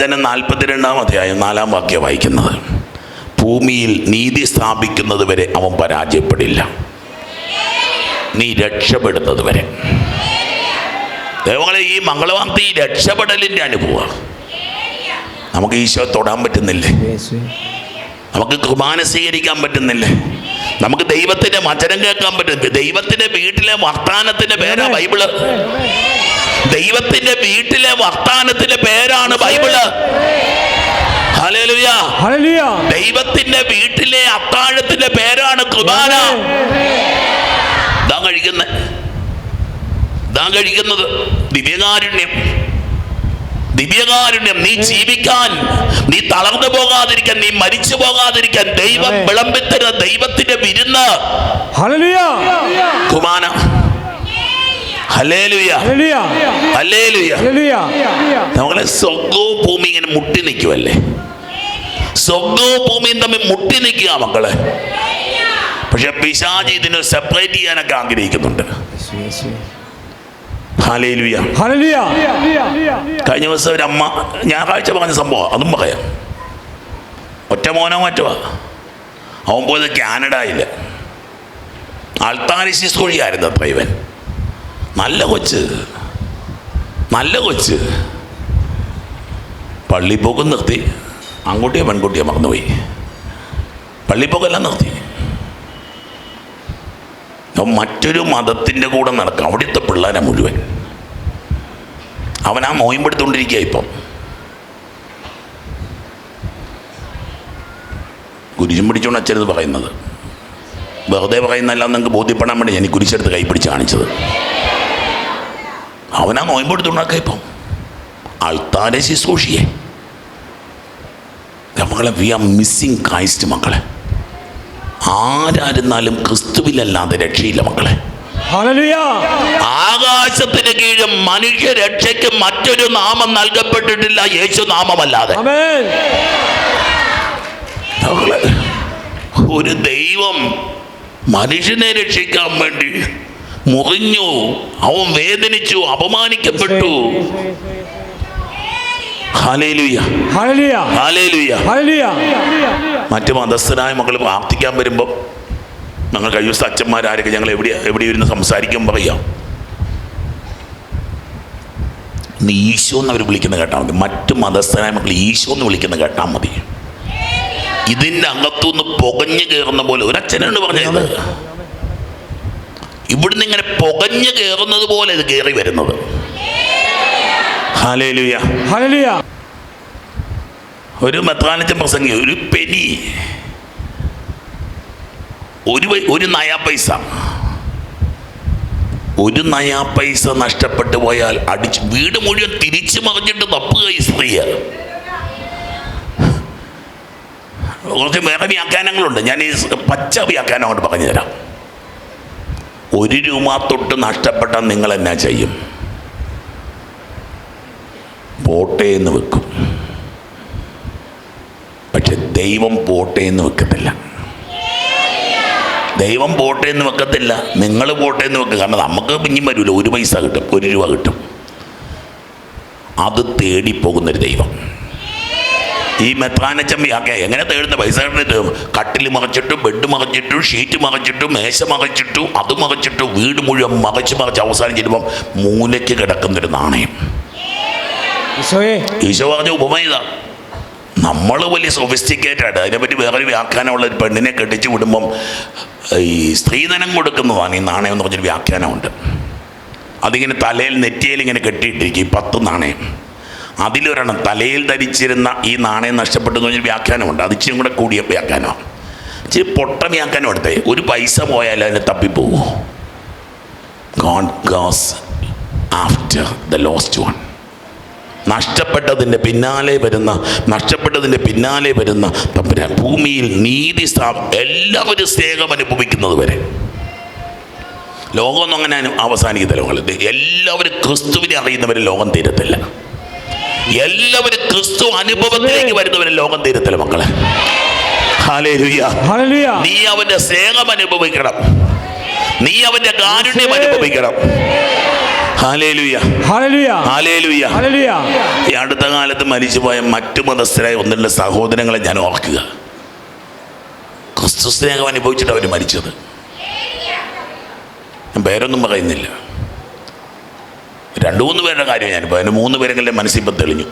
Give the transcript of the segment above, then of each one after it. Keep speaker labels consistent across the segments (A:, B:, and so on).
A: വചനം നാൽപ്പത്തിരണ്ടാം അധ്യായം നാലാം വാക്യം വായിക്കുന്നത്. ഭൂമിയിൽ നീതി സ്ഥാപിക്കുന്നത് വരെ അവൻ പരാജയപ്പെടില്ല. നീ രക്ഷപ്പെടുന്നത് വരെ. ദൈവങ്ങളെ ഈ മംഗളവാർത്ത ഈ രക്ഷപ്പെടലിന്റെ അനുഭവമാണ്. നമുക്ക് ഈശോ തൊടാൻ പറ്റുന്നില്ലേ? നമുക്ക് കുർബാന സ്വീകരിക്കാൻ പറ്റുന്നില്ലേ? നമുക്ക് ദൈവത്തിന്റെ വചനം കേൾക്കാൻ പറ്റും ദൈവത്തിന്റെ വീട്ടിലെ വർത്താനത്തിന്റെ പേരാ ബൈബിൾ. ദൈവത്തിന്റെ വീട്ടിലെ വർത്താനത്തിന്റെ പേരാണ്
B: ബൈബിൾ.
A: ദൈവത്തിന്റെ വീട്ടിലെ അത്താഴത്തിന്റെ പേരാണ് കുർബാന. ഇതാ കഴിക്കുന്നത് ഇതാ കഴിക്കുന്നത് ദിവ്യകാരുണ്യം. ദിവ്യകാരുണ്യം നീ ജീവിക്കാൻ നീ തളർന്നു പോകാതിരിക്കാൻ നീ മരിച്ചു പോകാതിരിക്കാൻ ദൈവം. വിളമ്പിത്തരുന്ന ദൈവത്തിന്റെ വിരുന്ന്.
B: ഹല്ലേലൂയ.
A: നമ്മളെ സ്വർഗവും ഭൂമി ഇങ്ങനെ മുട്ടി നിൽക്കുമല്ലേ സ്വർഗവും ഭൂമിയും തമ്മിൽ മുട്ടി നിൽക്കുക മക്കളെ. പക്ഷെ പിശാജി ഇതിനെ സെപ്പറേറ്റ് ചെയ്യാനൊക്കെ ആഗ്രഹിക്കുന്നുണ്ട്. കഴിഞ്ഞ ദിവസം ഒരു അമ്മ ഞായറാഴ്ച പറഞ്ഞ സംഭവം അതും പറയാം. ഒറ്റ മോനോ മറ്റോ? അവൻ പോയത് കാനഡയിൽ. അൾത്താരിസിസ് കോഴിയായിരുന്നു അപ്പൊ ഇവൻ. നല്ല കൊച്ച്. നല്ല കൊച്ച്. പള്ളിപ്പോക്കും നിർത്തി. ആൺകുട്ടിയോ പെൺകുട്ടിയോ മറന്നുപോയി. പള്ളിപ്പോക്കെല്ലാം നിർത്തി. മറ്റൊരു മതത്തിന്റെ കൂടെ നടക്കും. അവിടുത്തെ പിള്ളേരെ മുഴുവൻ. അവൻ ആ മോയമ്പെടുത്തുകൊണ്ടിരിക്കുക ഇപ്പം. കുരിശും പിടിച്ചുകൊണ്ട് അച്ഛനത് പറയുന്നത്. വെറുതെ പറയുന്നതല്ല നിങ്ങൾക്ക് ബോധ്യപ്പെടാൻ വേണ്ടി ഞാൻ കുരിശെടുത്ത് കൈ പിടിച്ച് കാണിച്ചത്. അവനാ നോയമ്പെടുത്തുണ്ടാക്കുക ഇപ്പം ആൾത്താരെ ശുശ്രൂഷിയെ. മക്കളെ വി ആർ മിസ്സിങ് ക്രൈസ്റ്റ് മക്കളെ. ആരായിരുന്നാലും ക്രിസ്തുവിലല്ലാതെ രക്ഷയില്ല മക്കളെ. ആകാശത്തിന് കീഴും മനുഷ്യ രക്ഷയ്ക്ക് മറ്റൊരു നാമം നൽകപ്പെട്ടിട്ടില്ല യേശു നാമമല്ലാതെ. ഒരു ദൈവം മനുഷ്യനെ രക്ഷിക്കാൻ വേണ്ടി മുറിഞ്ഞു. അവൻ വേദനിച്ചു അപമാനിക്കപ്പെട്ടു. മറ്റു മതസ്ഥനായ മക്കൾ പ്രാർത്ഥിക്കാൻ വരുമ്പോൾ ഞങ്ങൾ കഴിഞ്ഞ ദിവസം അച്ഛന്മാരാരൊക്കെ ഞങ്ങൾ എവിടെ എവിടെ ഇരുന്ന് സംസാരിക്കാൻ പറയാം. ഇന്ന് ഈശോ എന്ന് അവർ വിളിക്കുന്ന കേട്ടാൽ മതി. മറ്റു മതസ്ഥനായ മക്കൾ ഈശോ എന്ന് വിളിക്കുന്ന കേട്ടാൽ മതി. ഇതിന്റെ അകത്തുനിന്ന് പുകഞ്ഞു കയറുന്ന പോലെ ഒരച്ഛനാണ് പറഞ്ഞത്. ഇവിടുന്ന് ഇങ്ങനെ പുകഞ്ഞു കയറുന്നത് പോലെ ഇത് കയറി വരുന്നത്. ഒരു മെത്രാനിച്ച പ്രസംഗി ഒരു പെനി ഒരു ഒരു നയാ പൈസ. ഒരു നയാ പൈസ നഷ്ടപ്പെട്ടു പോയാൽ അടിച്ച് വീട് മുഴുവൻ തിരിച്ചു മറിഞ്ഞിട്ട് തപ്പുക ഈ സ്ത്രീയ. കുറച്ച് വേറെ വ്യാഖ്യാനങ്ങളുണ്ട്. ഞാൻ ഈ പച്ച വ്യാഖ്യാനം കൊണ്ട് പറഞ്ഞുതരാം. ഒരു രൂപ തൊട്ട് നഷ്ടപ്പെട്ടാൽ നിങ്ങൾ എന്നാ ചെയ്യും? പോട്ടെ എന്ന് വെക്കും. പക്ഷെ ദൈവം പോട്ടെ എന്ന് വെക്കത്തില്ല. ദൈവം പോട്ടെ എന്ന് വെക്കത്തില്ല. നിങ്ങൾ പോട്ടെ എന്ന് കാരണം നമുക്ക് പിന്നെയും വരില്ല ഒരു പൈസ കിട്ടും. ഒരു രൂപ കിട്ടും. അത് തേടിപ്പോകുന്നൊരു ദൈവം. ഈ മെത്രാനച്ചമ്പി ഒക്കെ എങ്ങനെ തേടുന്ന പൈസ കിട്ടുന്നത് കട്ടിൽ മറച്ചിട്ടു ബെഡ് മറച്ചിട്ടു ഷീറ്റ് മറച്ചിട്ടു മേശ മറച്ചിട്ടു അത് മറച്ചിട്ടു വീട് മുഴുവൻ മറച്ച് മറച്ച് അവസാനം ചെല്ലുമ്പം മൂലയ്ക്ക് കിടക്കുന്നൊരു നാണയം. ഈശോ പറഞ്ഞ ഉപമ ഇതാ. നമ്മൾ വലിയ സൊഫിസ്റ്റിക്കേറ്റഡ് അതിനെപ്പറ്റി വേറൊരു വ്യാഖ്യാനമുള്ള ഒരു പെണ്ണിനെ കെട്ടിച്ച് വിടുമ്പം ഈ സ്ത്രീധനം കൊടുക്കുന്നതാണ് ഈ നാണയം എന്ന് പറഞ്ഞൊരു വ്യാഖ്യാനമുണ്ട്. അതിങ്ങനെ തലയിൽ നെറ്റിയിൽ ഇങ്ങനെ കെട്ടിയിട്ടിരിക്കും ഈ പത്ത് നാണയം. അതിലൊരെണ്ണം തലയിൽ ധരിച്ചിരുന്ന ഈ നാണയം നഷ്ടപ്പെട്ടു എന്ന് പറഞ്ഞൊരു വ്യാഖ്യാനമുണ്ട്. അത് ഇച്ചിരി കൂടെ കൂടിയ വ്യാഖ്യാനമാണ്. ഇച്ചിരി പൊട്ട വ്യാഖ്യാനം എടുത്തേ. ഒരു പൈസ പോയാൽ അതിന് തപ്പിപ്പോകുമോ God goes after the lost one നഷ്ടപ്പെട്ടതിന്റെ പിന്നാലെ വരുന്ന നഷ്ടപ്പെട്ടതിന്റെ പിന്നാലെ വരുന്ന തമ്പുരാൻ. ഭൂമിയിൽ നീതി സ്ഥാ എല്ലാവരും സ്നേഹം അനുഭവിക്കുന്നത് വരെ. ലോകമൊന്നും അങ്ങനെ അവസാനിക്കത്തില്ല. എല്ലാവരും ക്രിസ്തുവിനെ അറിയുന്നവരെ ലോകം തീരത്തില്ല. എല്ലാവരും ക്രിസ്തു അനുഭവത്തിലേക്ക് വരുന്നവരെ ലോകം തീരത്തില്ല മക്കളെ. നീ അവന്റെ സ്നേഹം അനുഭവിക്കണം. നീ അവന്റെ കാരുണ്യം അനുഭവിക്കണം. ഈ അടുത്ത കാലത്ത് മരിച്ചുപോയ മറ്റു മതസ്ഥരായ ഒന്നിന്റെ സഹോദരങ്ങളെ ഞാൻ ഓർക്കുക. ക്രിസ്തു സ്നേഹം അനുഭവിച്ചിട്ട് അവർ മരിച്ചത്. ഞാൻ പേരൊന്നും പറയുന്നില്ല. രണ്ടു മൂന്ന് പേരുടെ കാര്യം ഞാൻ അതിന് മൂന്ന് പേരെങ്കിലും മനസ്സിൽ ഇപ്പം തെളിഞ്ഞു.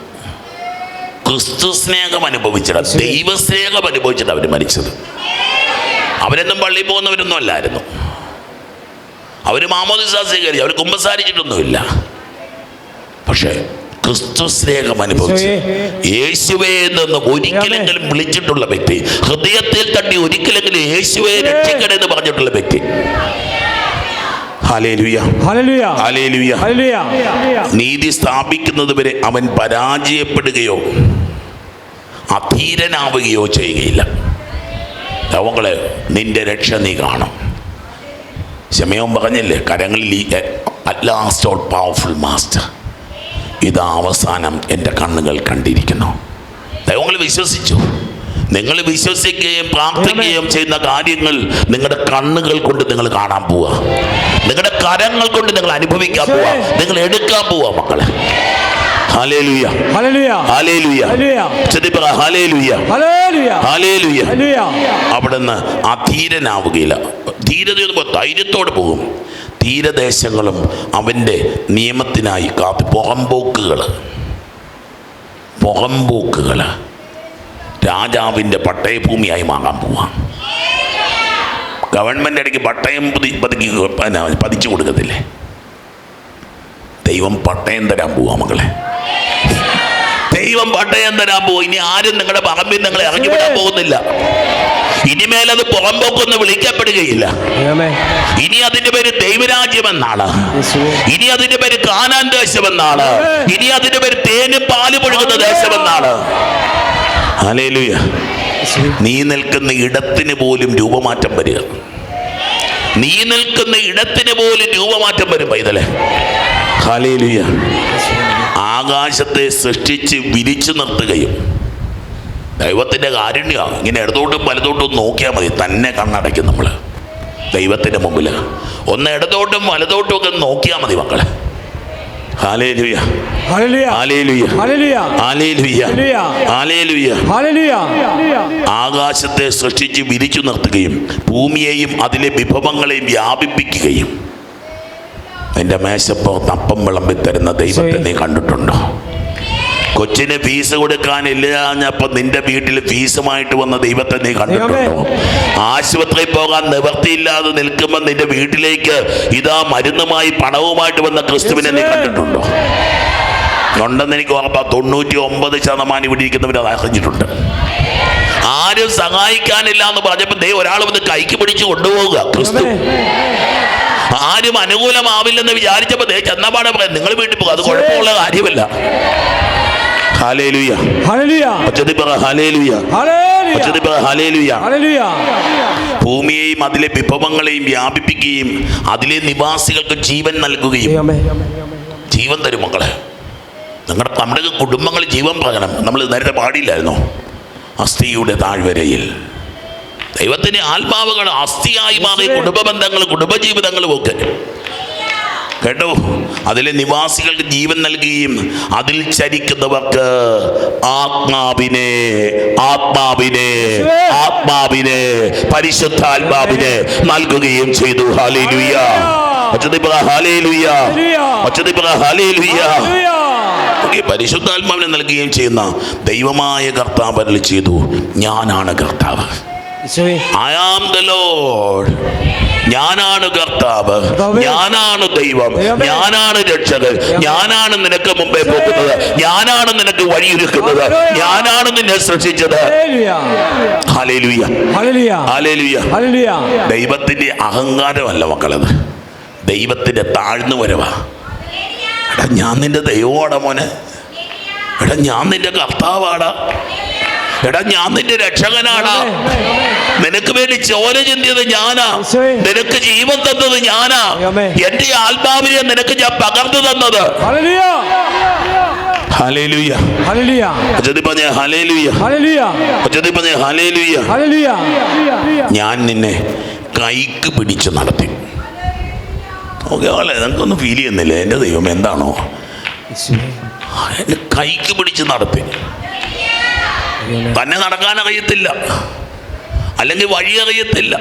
A: ക്രിസ്തു സ്നേഹം അനുഭവിച്ചിട്ട് ദൈവസ്നേഹം അനുഭവിച്ചിട്ട് അവർ മരിച്ചത്. അവരെന്നും പള്ളിയിൽ പോകുന്നവരൊന്നും അല്ലായിരുന്നു. അവർ മാമോദിസ സ്വീകരിച്ചു അവർ കുമ്പസാരിച്ചിട്ടൊന്നുമില്ല. പക്ഷേ ക്രിസ്തു സ്നേഹം അനുഭവിച്ച് യേശുവേ എന്ന് ഒരിക്കലെങ്കിലും വിളിച്ചിട്ടുള്ള വ്യക്തി ഹൃദയത്തിൽ തട്ടി ഒരിക്കലെങ്കിലും യേശുവെ രക്ഷിക്കണേ എന്ന് പറഞ്ഞിട്ടുള്ള വ്യക്തി ഹാലേലുയ
B: Hallelujah.
A: Hallelujah
B: Hallelujah.
A: നീതി സ്ഥാപിക്കുന്നത് വരെ അവൻ പരാജയപ്പെടുകയോ അധീരനാവുകയോ ചെയ്യുകയില്ല. അവങ്ങളെ നിന്റെ രക്ഷ നീ കാണും. ശമയം പറഞ്ഞില്ലേ കരങ്ങളിൽ at last all powerful master ഇത് അവസാനം എന്റെ കണ്ണുകൾ കണ്ടിരിക്കുന്നു. ദൈവങ്ങൾ വിശ്വസിച്ചു. നിങ്ങൾ വിശ്വസിക്കുകയും പ്രാർത്ഥിക്കുകയും ചെയ്യുന്ന കാര്യങ്ങൾ നിങ്ങളുടെ കണ്ണുകൾ കൊണ്ട് നിങ്ങൾ കാണാൻ പോവുക നിങ്ങളുടെ കരങ്ങൾ കൊണ്ട് നിങ്ങൾ അനുഭവിക്കാൻ പോവുക നിങ്ങൾ എടുക്കാൻ പോവുക മക്കളെ. അവിടുന്ന് അധീരനാവുകയില്ല ധീരത എന്ന് പറഞ്ഞാൽ ധൈര്യത്തോടെ പോകും. തീരദേശങ്ങളും അവന്റെ നിയമത്തിനായി കാത്ത് പുറമ്പോക്കുകൾ പുറമ്പോക്കുകൾ രാജാവിന്റെ പട്ടയഭൂമിയായി മാറാൻ പോവാം. ഗവൺമെന്റ് ഇടയ്ക്ക് പട്ടയം പതി പതുക്കി പിന്നെ പതിച്ചു കൊടുക്കത്തില്ലേ? ദൈവം പട്ടയം തരാൻ പോവാ മകളെ ദൈവം പട്ടയം തരാൻ പോവും. ഇനി ആരും നിങ്ങളുടെ പറമ്പിൽ നിങ്ങളെ ഇറങ്ങി വിടാൻ പോകുന്നില്ല. ഇനിമേലത് പുറമ്പോക്കൊന്ന് വിളിക്കപ്പെടുകയില്ല. ഇനി അതിന്റെ പേര് ദൈവരാജ്യം
B: എന്നാണ്.
A: ഇനി അതിന്റെ പേര് കാനാൻ ദേശമെന്നാണ്. ഇനി അതിന്റെ പേര് തേനും പാൽ പൊഴുകുന്ന ദേശമെന്നാണ്. ഹല്ലേലൂയ
B: യേശുവേ.
A: നീ നിൽക്കുന്ന ഇടത്തിന് പോലും രൂപമാറ്റം വരിക. നീ നിൽക്കുന്ന ഇടത്തിന് പോലും രൂപമാറ്റം വരും പൈതലെ. ഹല്ലേലൂയ. ആകാശത്തെ സൃഷ്ടിച്ച് വിരിച്ചു നിർത്തുകയും. ദൈവത്തിന്റെ കാരുണ്യമാണ് ഇങ്ങനെ ഇടത്തോട്ടും വലത്തോട്ടും നോക്കിയാൽ മതി. തന്നെ കണ്ണടയ്ക്കും നമ്മൾ ദൈവത്തിന്റെ മുമ്പിൽ ഒന്ന് ഇടത്തോട്ടും വലത്തോട്ടും ഒക്കെ നോക്കിയാൽ മതി മക്കളെ. ആകാശത്തെ സൃഷ്ടിച്ച് വിരിച്ചു നിർത്തുകയും ഭൂമിയെയും അതിലെ വിഭവങ്ങളെയും വ്യാപിപ്പിക്കുകയും. എന്റെ മേശപ്പുറത്ത് അപ്പം വിളമ്പി തരുന്ന ദൈവത്തെ നീ കണ്ടിട്ടുണ്ടോ? കൊച്ചിന് ഫീസ് കൊടുക്കാനില്ലാഞ്ഞപ്പോൾ നിന്റെ വീട്ടിൽ ഫീസുമായിട്ട് വന്ന ദൈവത്തെ നീ കണ്ടിട്ടുണ്ടോ? ആശുപത്രിയിൽ പോകാൻ നിവർത്തിയില്ലാതെ നിൽക്കുമ്പോൾ നിന്റെ വീട്ടിലേക്ക് ഇതാ മരുന്നുമായി പണവുമായിട്ട് വന്ന ക്രിസ്തുവിനെ നീ കണ്ടിട്ടുണ്ടോ? ഉണ്ടെന്ന് എനിക്ക് ഉറപ്പാ. തൊണ്ണൂറ്റി ഒമ്പത് ശതമാനം ഇവിടെ ഇരിക്കുന്നവർ അത് അറിഞ്ഞിട്ടുണ്ട്. ആരും സഹായിക്കാനില്ല എന്ന് പറഞ്ഞപ്പോൾ ദൈവം ഒരാൾ വന്ന് കൈക്ക് പിടിച്ച് കൊണ്ടുപോവുക ക്രിസ്തു. ആരും അനുകൂലമാവില്ലെന്ന് വിചാരിച്ചപ്പോൾ ദേ ചെന്നപാടെ പറയാം നിങ്ങൾ വീട്ടിൽ പോകുക അത് കുഴപ്പമുള്ള കാര്യമല്ല. Hallelujah
B: Hallelujah.
A: ഒച്ചത്തിൽ പറ ഹാലേലുയ
B: Hallelujah.
A: ഒച്ചത്തിൽ പറ ഹാലേലുയ
B: Hallelujah.
A: ഭൂമിയെയും അതിലെ വിഭവങ്ങളെയും വ്യാപിപ്പിക്കുകയും അതിലെ നിവാസികൾക്ക് ജീവൻ നൽകുകയും ജീവൻ തരും മക്കളെ. നിങ്ങളുടെ നമ്മുടെ കുടുംബങ്ങൾ ജീവൻ പകരണം. നമ്മൾ നേരത്തെ പാടിയില്ലായിരുന്നോ? അസ്ഥിയുടെ താഴ്വരയിൽ. ദൈവത്തിന്റെ ആത്മാവുകൾ അസ്ഥിയായി മാറി കുടുംബ ബന്ധങ്ങൾ കുടുംബജീവിതങ്ങളും ഒക്കെ. കേട്ടോ? അതിലെ നിവാസികൾക്ക് ജീവൻ നൽകുകയും അതിൽ ചരിക്കുന്നവർക്ക് ആത്മാവിനെ ആത്മാവിനെ ആത്മാവിനെ പരിശുദ്ധാത്മാവിനെ നൽകുകയും ചെയ്തു. ഹാലേലുയ ഹാലേലുയ ഹാലേലുയ പരിശുദ്ധാത്മാവിനെ നൽകുകയും ചെയ്യുന്ന ദൈവമായ കർത്താവ് അരുളി ചെയ്തു. ഞാനാണ് കർത്താവ്. ഐ ആം ദ ലോഡ് ഞാനാണ് കർത്താവ് ഞാനാണ് ദൈവം ഞാനാണ് രക്ഷകൻ ഞാനാണ് നിനക്ക് മുമ്പേ പോകുന്നത് ഞാനാണ് നിനക്ക് വഴിയൊരുക്കുന്നത് ഞാനാണ് നിന്നെ സൃഷ്ടിച്ചത്. ദൈവത്തിന്റെ അഹങ്കാരമല്ല മക്കളത്. ദൈവത്തിന്റെ താഴ്ന്നു വരവാ. എടാ ഞാൻ നിന്റെ ദൈവമാടാ മോനെ. എടാ ഞാൻ നിന്റെ കർത്താവാടാ. എടാ ഞാൻ നിന്റെ രക്ഷകനാടാ. നിനക്ക് വേണ്ടി ചോര ചിന്തിയത് ഞാനാ. നിനക്ക് ജീവൻ തന്നത് ഞാനാ. എന്റെ ആത്മാവിനെ നിനക്ക് ഞാൻ പകർന്നു തന്നത്. ഞാൻ നിന്നെ കൈക്ക് പിടിച്ച് നടത്തി. ഓക്കെ ആളെ നിനക്കൊന്നും ഫീൽ ചെയ്യുന്നില്ല? എന്റെ ദൈവം എന്താണോ? കൈക്ക് പിടിച്ച് നടത്തി. തന്നെ നടക്കാൻ അറിയത്തില്ല. അല്ലെങ്കിൽ വഴി അറിയത്തില്ല.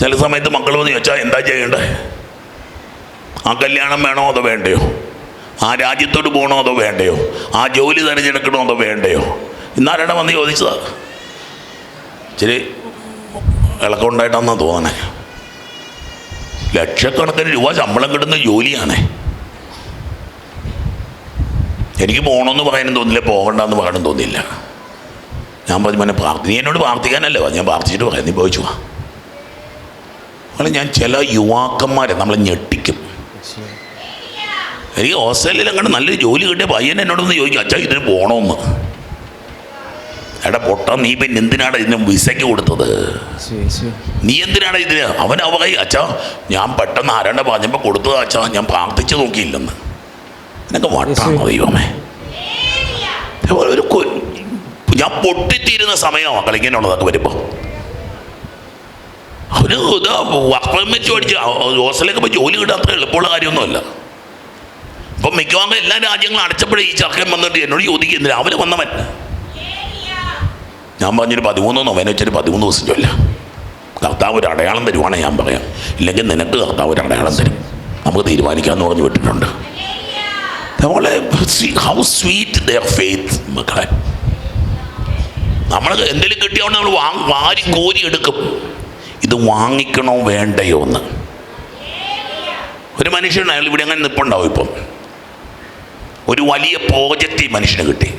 A: ചില സമയത്ത് മക്കൾ വന്ന് ചോദിച്ചാൽ എന്താ ചെയ്യേണ്ടേ? ആ കല്യാണം വേണോ അതോ വേണ്ടയോ? ആ രാജ്യത്തോട് പോകണോ അതോ വേണ്ടയോ? ആ ജോലി തിരഞ്ഞെടുക്കണോ അതോ വേണ്ടയോ? ഇന്നാരാണ് വന്ന് ചോദിച്ചതാ? ഇച്ചിരി ഇളക്കമുണ്ടായിട്ടാണെന്നാ തോന്നണേ. ലക്ഷക്കണക്കിന് രൂപ ശമ്പളം കിട്ടുന്ന ജോലിയാണേ. എനിക്ക് പോകണമെന്ന് പറയാനും തോന്നില്ല പോകണ്ടെന്ന് പറയാനും തോന്നില്ല ഞാൻ പറഞ്ഞു മോനെ പ്രാർത്ഥി നീ എന്നോട് പ്രാർത്ഥിക്കാനല്ലേ ഞാൻ പ്രാർത്ഥിച്ചിട്ട് പറയാം നീ പോയിച്ചു വാ ഞാൻ ചില യുവാക്കന്മാരെ നമ്മളെ ഞെട്ടിക്കും. എനിക്ക് ഹോസ്റ്റലിൽ അങ്ങോട്ട് നല്ലൊരു ജോലി കിട്ടിയ പയ്യൻ എന്നോടൊന്ന് ചോദിക്കും അച്ഛാ ഇതിന് പോകണമെന്ന് എടാ പൊട്ട നീ പിന്നെ എന്തിനാണ് ഇതിന് വിസയ്ക്ക് കൊടുത്തത്? നീ എന്തിനാണ് ഇതിന്? അവൻ അവ അച്ഛാ ഞാൻ പെട്ടെന്ന് ആരാണ്ട് പറഞ്ഞപ്പോൾ കൊടുത്തത് അച്ഛാ ഞാൻ പ്രാർത്ഥിച്ചു നോക്കിയില്ലെന്ന്. എന്നൊക്കെ വട്ടാണോ ദൈവമേ. ഒരു ഞാൻ പൊട്ടിത്തീരുന്ന സമയമാണ് കളിക്കാനുള്ളതൊക്കെ വരുമ്പോൾ ഒരു ഇതാ വർക്ക് പെർമിറ്റ് മേടിച്ച് ഹോസ്റ്റലിലേക്ക് പോയി ജോലി കിട്ടാൻ അത്ര എളുപ്പമുള്ള കാര്യമൊന്നുമല്ല. ഇപ്പം മിക്കവാറും എല്ലാ രാജ്യങ്ങളും അടച്ചപ്പോഴേ ഈ ചർക്കൻ വന്നിട്ട് എന്നോട് ചോദിക്കുന്നില്ല രാവിലെ വന്നവൻ. ഞാൻ പറഞ്ഞൊരു പതിമൂന്ന് നൊവേന വെച്ചൊരു പതിമൂന്ന് ദിവസം ചൊല്ല. കർത്താവ് ഒരു അടയാളം തരുവാണെങ്കിൽ ഞാൻ പറയാം. ഇല്ലെങ്കിൽ നിനക്ക് കർത്താവ് ഒരു അടയാളം തരും. നമുക്ക് തീരുമാനിക്കാമെന്ന് പറഞ്ഞു വിട്ടിട്ടുണ്ട്. നമ്മളെ ഹൗ സ്വീറ്റ് ദർ ഫെയ്ത്ത് മക്കളെ. നമ്മൾ എന്തെങ്കിലും കിട്ടിയോണ്ട് നമ്മൾ വാ വാരി കോരി എടുക്കും. ഇത് വാങ്ങിക്കണോ വേണ്ടയോ എന്ന്. ഒരു മനുഷ്യൻ അയാൾ ഇവിടെ അങ്ങനെ നിൽപ്പുണ്ടാവും ഇപ്പം. ഒരു വലിയ പ്രോജക്റ്റ് ഈ മനുഷ്യന് കിട്ടി.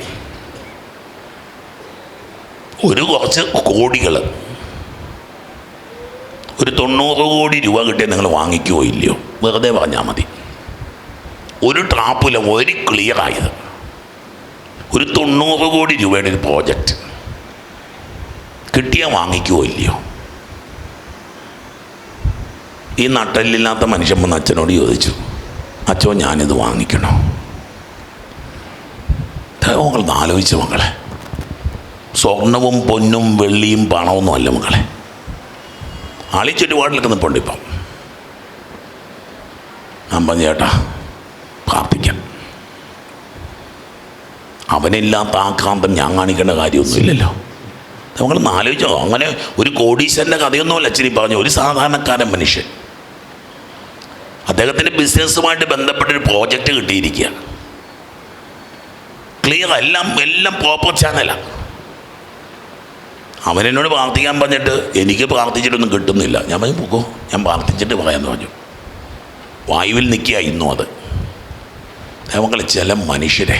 A: ഒരു കുറച്ച് കോടികൾ ഒരു തൊണ്ണൂറ് കോടി രൂപ കിട്ടിയാൽ നിങ്ങൾ വാങ്ങിക്കുകയോ ഇല്ലയോ? വെറുതെ പറഞ്ഞാൽ മതി. ഒരു ട്രാപ്പില്ല ഒരു ക്ലിയർ ആയത്. ഒരു തൊണ്ണൂറ് കോടി രൂപയുടെ ഒരു പ്രോജക്റ്റ് കിട്ടിയാൽ വാങ്ങിക്കുമോ ഇല്ലയോ? ഈ നട്ടലില്ലാത്ത മനുഷ്യൻ വന്ന് അച്ഛനോട് ചോദിച്ചു അച്ഛോ ഞാനിത് വാങ്ങിക്കണോ? മക്കൾ ആലോചിച്ചു മക്കളെ സ്വർണവും പൊന്നും വെള്ളിയും പണമൊന്നും അല്ല മക്കളെ ആളി ചുറ്റുപാടിലൊക്കെ നിൽപ്പുണ്ട് ഇപ്പം പറഞ്ഞു ചേട്ടാ പ്രാർത്ഥിക്കാം അവനില്ലാത്ത ആക്രാന്തം ഞാൻ കാണിക്കേണ്ട കാര്യമൊന്നുമില്ലല്ലോ നമ്മളൊന്ന് ആലോചിച്ചോ അങ്ങനെ ഒരു കോടീശ്വരന്റെ കഥയൊന്നുമല്ല അച്ഛനി പറഞ്ഞു ഒരു സാധാരണക്കാരൻ മനുഷ്യൻ. അദ്ദേഹത്തിന്റെ ബിസിനസ്സുമായിട്ട് ബന്ധപ്പെട്ടൊരു പ്രോജക്റ്റ് കിട്ടിയിരിക്കുക. ക്ലിയർ എല്ലാം എല്ലാം പ്രോപ്പർ ചാനല അവനെന്നോട് പ്രാർത്ഥിക്കാൻ പറഞ്ഞിട്ട് എനിക്ക് പ്രാർത്ഥിച്ചിട്ടൊന്നും കിട്ടുന്നില്ല. ഞാൻ പറഞ്ഞു പോകോ ഞാൻ പ്രാർത്ഥിച്ചിട്ട് പറയാമെന്ന് പറഞ്ഞു. വായുവിൽ നിൽക്കുക ഇന്നും അത്. നമ്മൾ ചില മനുഷ്യരെ.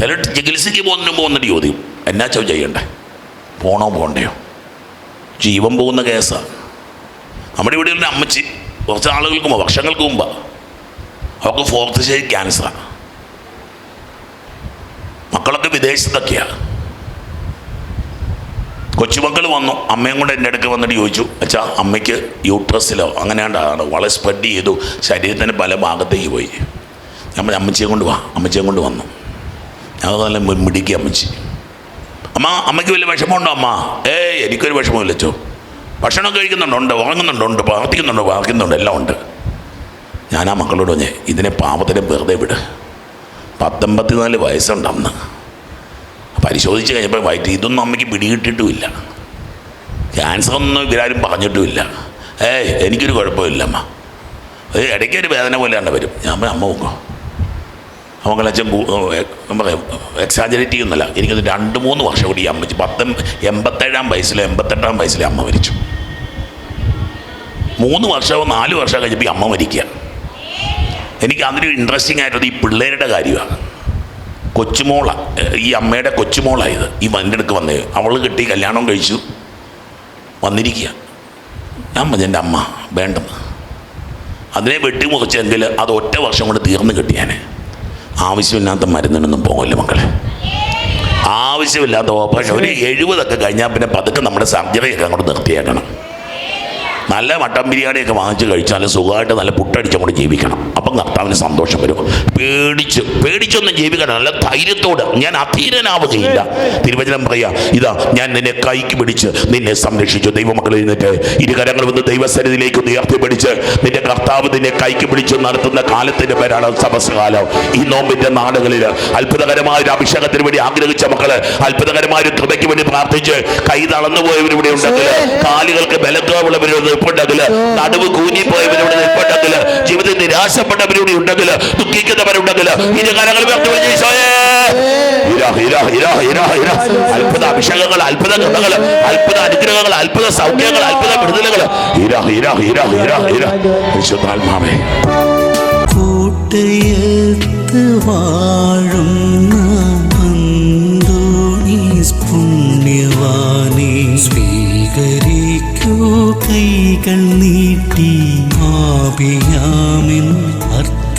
A: ചില ചികിത്സയ്ക്ക് പോകുന്നതിന് മുമ്പ് വന്നിട്ട് ചോദിക്കും എന്നാ ചോ ചെയ്യണ്ടേ? പോണോ പോകണ്ടയോ ജീവൻ പോകുന്ന കേസാണ് നമ്മുടെ ഇവിടെ ഒരു അമ്മച്ചി കുറച്ച് ആളുകൾക്ക് മുമ്പ് വർഷങ്ങൾക്ക് മുമ്പ്. അവർക്ക് ഫോർത്ത് സ്റ്റേജ് ക്യാൻസറാണ് മക്കളൊക്കെ വിദേശത്തൊക്കെയാണ് കൊച്ചുമക്കൾ വന്നു. അമ്മയും കൊണ്ട് എന്റെ അടുക്ക് വന്നിട്ട് ചോദിച്ചു അച്ഛാ അമ്മയ്ക്ക് യൂട്രസിലോ അങ്ങനെയാണ്ടാണ് വളരെ സ്പ്രെഡ് ചെയ്തു. ശരീരത്തിന്റെ പല ഭാഗത്തേക്ക് പോയി. പറഞ്ഞു, അമ്മച്ചിയെ കൊണ്ട് വാ. അമ്മച്ചിയെ കൊണ്ട് വന്നു. ഞങ്ങൾ നല്ല മിടുക്കി അമ്മച്ചി. അമ്മ അമ്മയ്ക്ക് വലിയ വിഷമമുണ്ടോ അമ്മ? ഏയ് എനിക്കൊരു വിഷമമില്ല ചോ ഭക്ഷണം കഴിക്കുന്നുണ്ട് ഉണ്ട് ഉറങ്ങുന്നുണ്ട് ഉണ്ട് പ്രാർത്ഥിക്കുന്നുണ്ട് വാങ്ങിക്കുന്നുണ്ട് എല്ലാം ഉണ്ട്. ഞാൻ ആ മക്കളോട് പറഞ്ഞേ ഇതിനെ പാപത്തിനെ വെറുതെ വിട്. പത്തൊമ്പത്തിനാല് വയസ്സുണ്ട് അന്ന്. പരിശോധിച്ച് കഴിഞ്ഞപ്പോൾ വയറ്റ് ഇതൊന്നും അമ്മയ്ക്ക് പിടികിട്ടിട്ടുമില്ല. ക്യാൻസർ ഒന്നും ഇവരാരും പറഞ്ഞിട്ടുമില്ല. ഏയ് എനിക്കൊരു കുഴപ്പമില്ല അമ്മ. ഇടയ്ക്കൊരു വേദന പോലെയാണ് വരും. ഞാൻ അമ്മ നോക്കോ. അവങ്ങളെ അച്ഛൻ എക്സാജറേറ്റ് ചെയ്യുന്നില്ല എനിക്കത് രണ്ട് മൂന്ന് വർഷം കൂടി ഈ അമ്മച്ചി പത്ത് എൺപത്തേഴാം വയസ്സിലോ എൺപത്തെട്ടാം വയസ്സിലെ അമ്മ മരിച്ചു. മൂന്ന് വർഷമോ നാല് വർഷം കഴിഞ്ഞപ്പോൾ അമ്മ മരിക്കുക. എനിക്ക് അതിന് ഇൻട്രസ്റ്റിംഗ് ആയിട്ടുള്ളത് ഈ പിള്ളേരുടെ കാര്യമാണ്. കൊച്ചുമോള ഈ അമ്മയുടെ കൊച്ചുമോളായത്. ഈ വന്റെ അടുക്ക് വന്നേ. അവൾ കിട്ടി കല്യാണം കഴിച്ചു. വന്നിരിക്കുക. ഞാൻ പറഞ്ഞു എന്റെ അമ്മ വേണ്ടെന്ന്. അതിനെ വെട്ടിമുറിച്ചെങ്കിൽ അത് ഒറ്റ വർഷം കൊണ്ട് തീർന്നു കിട്ടിയാനെ ആവശ്യമില്ലാത്ത മരുന്നിനൊന്നും പോകില്ല മക്കളെ. ആവശ്യമില്ലാത്ത ഓപ്പറേഷൻ ഒരു എഴുപതൊക്കെ കഴിഞ്ഞാൽ പിന്നെ പതുക്കെ നമ്മുടെ സർജറിയൊക്കെ അങ്ങോട്ട് നിർത്തിയേക്കണം. നല്ല മട്ടൻ ബിരിയാണിയൊക്കെ വാങ്ങിച്ച് കഴിച്ചാൽ സുഖമായിട്ട് നല്ല പുട്ടടിച്ചങ്ങോട്ട് ജീവിക്കണം. അപ്പം കർത്താവിന് സന്തോഷം വരും. പേടിച്ച് പേടിച്ചൊന്നും ജീവിക്കണം നല്ല ധൈര്യത്തോട്. ഞാൻ അധീരനാവുകയില്ല തിരുവചനം പറയാ ഇതാ ഞാൻ നിന്നെ കൈക്ക് പിടിച്ച് നിന്നെ സംരക്ഷിച്ചു. ദൈവമക്കൾ എഴുന്നിട്ട് ഇരുകരങ്ങൾ വന്ന് ദൈവസന്നിധിയിലേക്ക് ഉയർത്തി പിടിച്ച് നിന്റെ കർത്താവ് നിന്നെ കൈക്ക് പിടിച്ച് നടത്തുന്ന കാലത്തിന്റെ പേരാണ് സമസ്കാലം ഈ നോമ്പിന്റെ നാടുകളിൽ അത്ഭുതകരമായ ഒരു അഭിഷേകത്തിന് വേണ്ടി ആഗ്രഹിച്ച മക്കൾ അത്ഭുതകരമായ ഒരു കൃപയ്ക്ക് വേണ്ടി പ്രാർത്ഥിച്ച് കൈ തളർന്നു പോയവരിവിടെ ഉണ്ടെങ്കിൽ കാലുകൾക്ക് ബലത്തോടുള്ളവർ നിൽപ്പുണ്ടെങ്കിൽ നടുവ് കൂഞ്ഞിപ്പോയവരിവിടെ നിൽപ്പുണ്ടെങ്കിൽ ജീവിതത്തിൽ നിരാശപ്പെട്ടവരിവിടെ ഉണ്ടെങ്കിൽ ദുഃഖിക്കുന്നവരുണ്ടെങ്കിൽ. അത്ഭുത അഭിഷേകങ്ങൾ അത്ഭുത കൃപകൾ അത്ഭുത അനുഗ്രഹങ്ങൾ അത്ഭുത സൗഖ്യങ്ങൾ അത്ഭുത വിടുതലുകൾ ഇരാ ഇരാ ഇരാ ഇരാ ഇരാ.
C: വിശുദ്ധാത്മാവേ കൈകൾ നീട്ടി ആപിയാമിൻ